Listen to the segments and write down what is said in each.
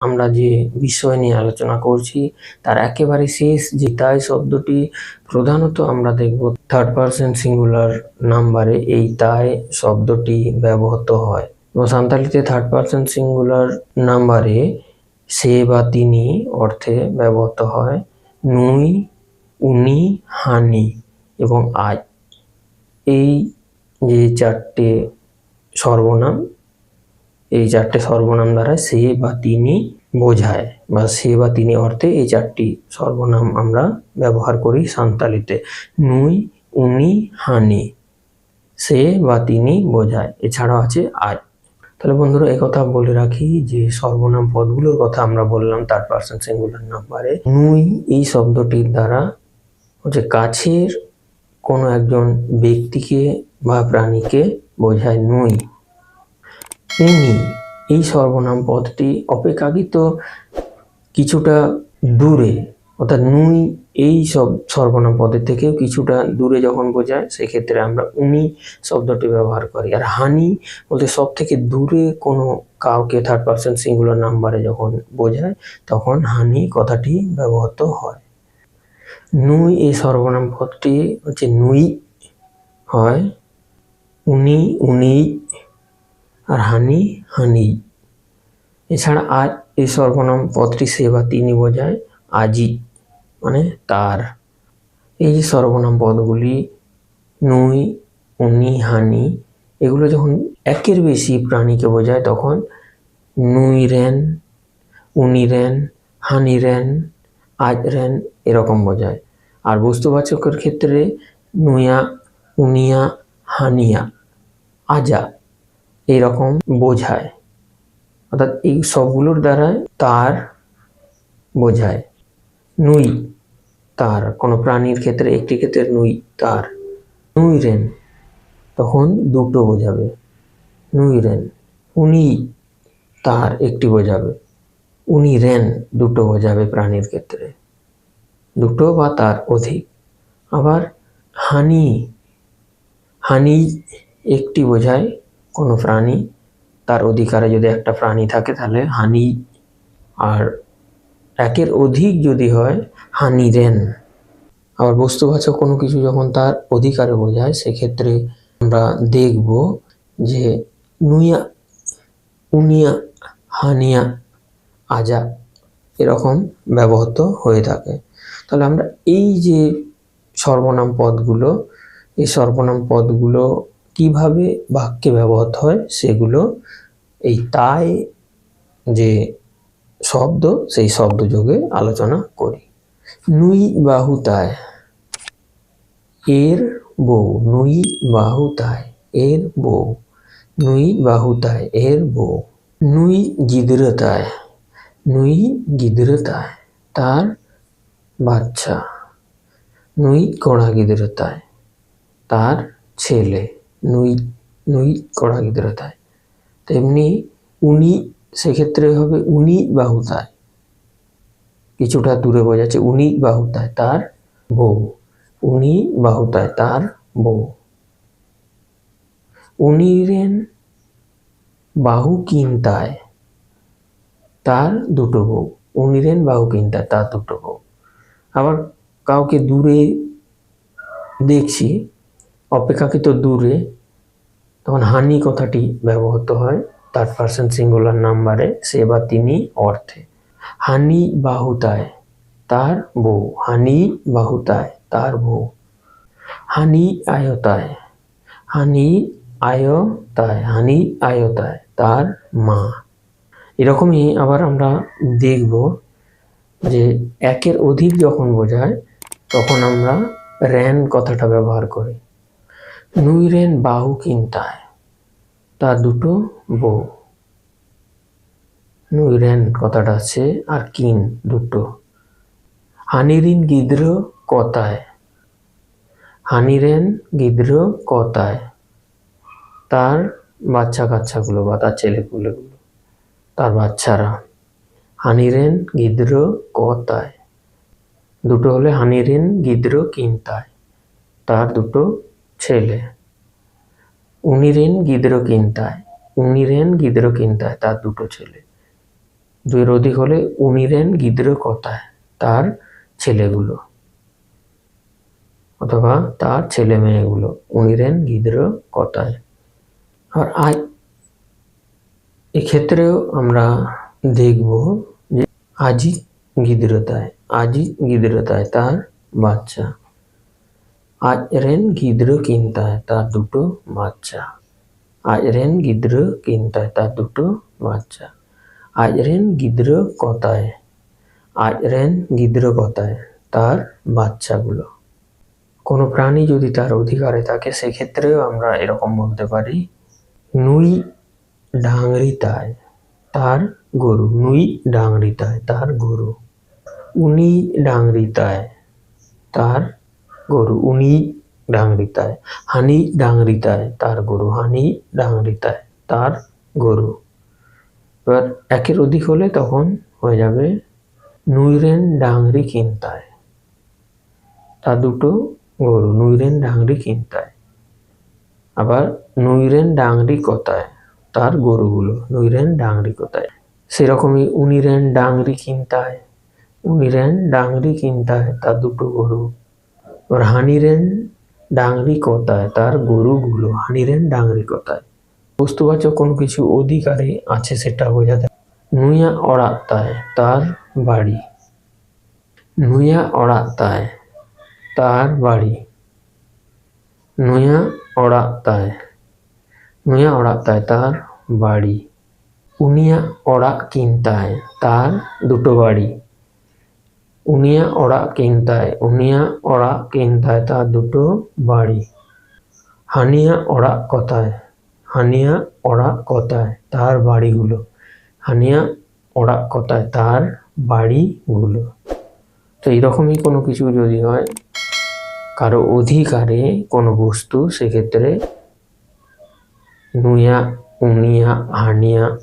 আমরা যে বিষয় নিয়ে আলোচনা করছি, তার একেবারে শেষ যে তাই শব্দটি, প্রধানত আমরা দেখব থার্ড পারসন সিঙ্গুলার নাম্বারে এই তাই শব্দটি ব্যবহৃত হয়। এবং সান্তালিতে থার্ড পারসন সিঙ্গুলার নাম্বারে সে বা তিনি অর্থে ব্যবহৃত হয় নুই, উনি, হানি এবং আজ এই যে চারটে সর্বনাম এই চারটে সর্বনাম দ্বারা সে বা তিনি বোঝায় বা সে বা তিনি অর্থে এই চারটি সর্বনাম আমরা ব্যবহার করি সান্তালিতে। নুই, উনি, হানি, সে বা তিনি বোঝায়। এছাড়াও আছে আয় তাহলে বন্ধুরা একথা বলে রাখি যে সর্বনাম পদগুলোর কথা আমরা বললাম, তার পার্সন সিঙ্গুলার নাম্বারে। নুই এই শব্দটির দ্বারা হচ্ছে কাছের কোনো একজন ব্যক্তিকে বা প্রাণীকে বোঝায় নুই। উনি এই সর্বনাম পদটি অপেক্ষাকৃত কিছুটা দূরে, অর্থাৎ নুই এই সব সর্বনাম পদের থেকেও কিছুটা দূরে যখন বোঝায়, সেক্ষেত্রে আমরা উনি শব্দটি ব্যবহার করি। আর হানি বলতে সব থেকে দূরে কোনো কাউকে থার্ড পার্সন সিঙ্গুলার নাম্বারে যখন বোঝায়, তখন হানি কথাটি ব্যবহৃত হয়। নুই এই সর্বনাম পদটি হচ্ছে নুই, হয় উনি উনি আর হানি হানি। এছাড়া আজ এই সর্বনাম পদটি সে বা তিনি বোঝায় আজি মানে তার। এই যে সর্বনাম পদগুলি, নুই, উনি, হানি, এগুলো যখন একের বেশি প্রাণীকে বোঝায়, তখন নুই রেন, উনি রেন, হানি রেন, আজ রেন এরকম বোঝায়। আর বস্তুবাচকের ক্ষেত্রে নুইয়া উনিয়া, হানিয়া, আজা। এইরকম বোঝায়। অর্থাৎ এই সবগুলোর দ্বারা তার বোঝায়। নুই তার, কোনো প্রাণীর ক্ষেত্রে, একটি ক্ষেত্রে নুই তার। নুই রেন, তখন দুটো বোঝাবে। নুই রেন, উনি তার একটি বোঝাবে। উনি রেন, দুটো বোঝাবে প্রাণীর ক্ষেত্রে। দুটো বা তার অধিক। আবার হানি হানি একটি বোঝায় কোনো প্রাণী, তার অধিকারে যদি একটা প্রাণী থাকে তাহলে হানি। আর একের অধিক যদি হয়, হানি রেন আবার বস্তুবাচক কোনো কিছু যখন তার অধিকারে বোঝায়, সেক্ষেত্রে আমরা দেখব যে নুইয়া, উনিয়া, হানিয়া, আজা এরকম ব্যবহৃত হয়ে থাকে। তাহলে আমরা এই যে সর্বনাম পদগুলো, এই সর্বনাম পদগুলো কীভাবে বাক্যে ব্যবহৃত হয় সেগুলো, এই তাই যে শব্দ, সেই শব্দ যোগে আলোচনা করি। নুই বাহুতায় এর বউ। নুই বাহুতায় এর বউ। নুই বাহুতায় এর বউ। নুই গিদ্রতায় নুই গিদ্রতায় তার বাচ্চা। নুই কড়া গিদ্রতায় তার ছেলে। নুই নুই কড়া গিদ্রতায় তেমনি উনি, সেক্ষেত্রে হবে উনি বাহুতায় কিছুটা দূরে বোঝাচ্ছে উনি বাহুতায় তার বউ। উনি বাহুতায় তার বউ। উনি রেন বাহু কিনতায় তার দুটো বউ। উনি রেন বাহু কিনতায় তার দুটো বউ। আবার কাউকে দূরে দেখছি অপেক্ষাকৃত দূরে তখন হানি কথাটি ব্যবহৃত হয়, তার পার্সন সিঙ্গুলার নাম্বারে সে বা তিনি অর্থে। হানি বাহুতায়, তার বউ। হানি বাহুতায়, তার বউ। হানি আয়তায় হানি আয়তায় হানি আয়তায়, তার মা। এরকমই আবার আমরা দেখব যে একের অধিক যখন বোঝায়, তখন আমরা র্যান কথাটা ব্যবহার করি। নুই রেন বাহু কিনতায় তার দুটো বউ। নুই রেন কথাটা আছে আর কিন দুটো। হানিরিন গিদ্র কথায়? হানিরেন গিদ্র কথায়? তার বাচ্চা কাচ্চাগুলো বা তার ছেলেপুলেগুলো, তার বাচ্চারা। হানিরেন গিদ্র কথায়? দুটো হলে হানিরেন গিদ্র কিনতায়, তার দুটো ছেলে। উনিরেন গিদ্র কিনতায় উনিরেন গিদ্র কিনতায় তার দুটো ছেলে। দুইয়ের অধিক হলে উনিরেন গিদ্র কথায় তার ছেলেগুলো অথবা তার ছেলে মেয়েগুলো, উনিরেন গিদ্র কথায় আর আই, এক্ষেত্রেও আমরা দেখব যে আজি গিদ্রতায় আজি গিদ্রতায় তার বাচ্চা আজ রেন গিদ্র কিনতায় তার দুটো বাচ্চা। আজরেন গিদ্র কিনতায় তার দুটো বাচ্চা। আজ রেন গিদ্র কথায়? আজরেন গিদ্র কথায়? তার বাচ্চাগুলো। কোনো প্রাণী যদি তার অধিকারে থাকে, সেক্ষেত্রেও আমরা এরকম বলতে পারি, নুই ডাংরিতায় তার গরু, নুই ডাংরিতায় তার গরু, উনি ডাংরিতায় তার গরু। উনি ডাংরিতায় হানি ডাংরিতায় তার গরু। হানি ডাংরিতায় তার গরু। এবার একের অধিক হলে তখন হয়ে যাবে নুইরেন ডাংরি কিনতায় তার দুটো গরু, নুইরেন ডাংরি কিনতায় আবার নুইরেন ডাংরি কোথায় তার গরুগুলো, নুইরেন ডাংরি কোথায় সেরকমই উনিরেন ডাংরি কিনতায় উনিরেন ডাংরি কিনতায় তার দুটো গরু। এবার হানিরেন ডাংরি কোথায় তার গরুগুলো হানিরেন ডাংরি কোথায় বস্তুবাচক কোনো কিছু অধিকারে আছে সেটা বোঝাতে নুইয়া অড়াতায় তার বাড়ি নুইয়া অড়াতায় তার বাড়ি নুয়া অড়াতায় নুয়া অড়াতায় তার বাড়ি উনিয়া অড়া কিনতায় তার দুটো বাড়ি উনিয়া অড়া কিনতায়, উনিয়া অড়া কিনতায় তার দুটো বাড়ি। হানিয়া অড়া কথায়? হানিয়া অড়া কথায়? তার বাড়িগুলো। হানিয়া অড়া কথায়? তার বাড়িগুলো। তো এইরকমই কোনো কিছু যদি হয়, কারও অধিকারে কোনো বস্তু, সেক্ষেত্রে নুয়া, উনিয়া, হানিয়া,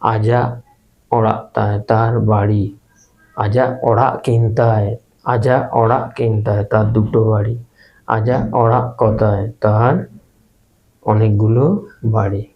আজা ওড়াতায় তার বাড়ি। আজা ওড়া কিনতায়, আজা ওড়া কিনতায় তার দুটো বাড়ি, আজা ওড়া কথায় তার অনেকগুলো বাড়ি।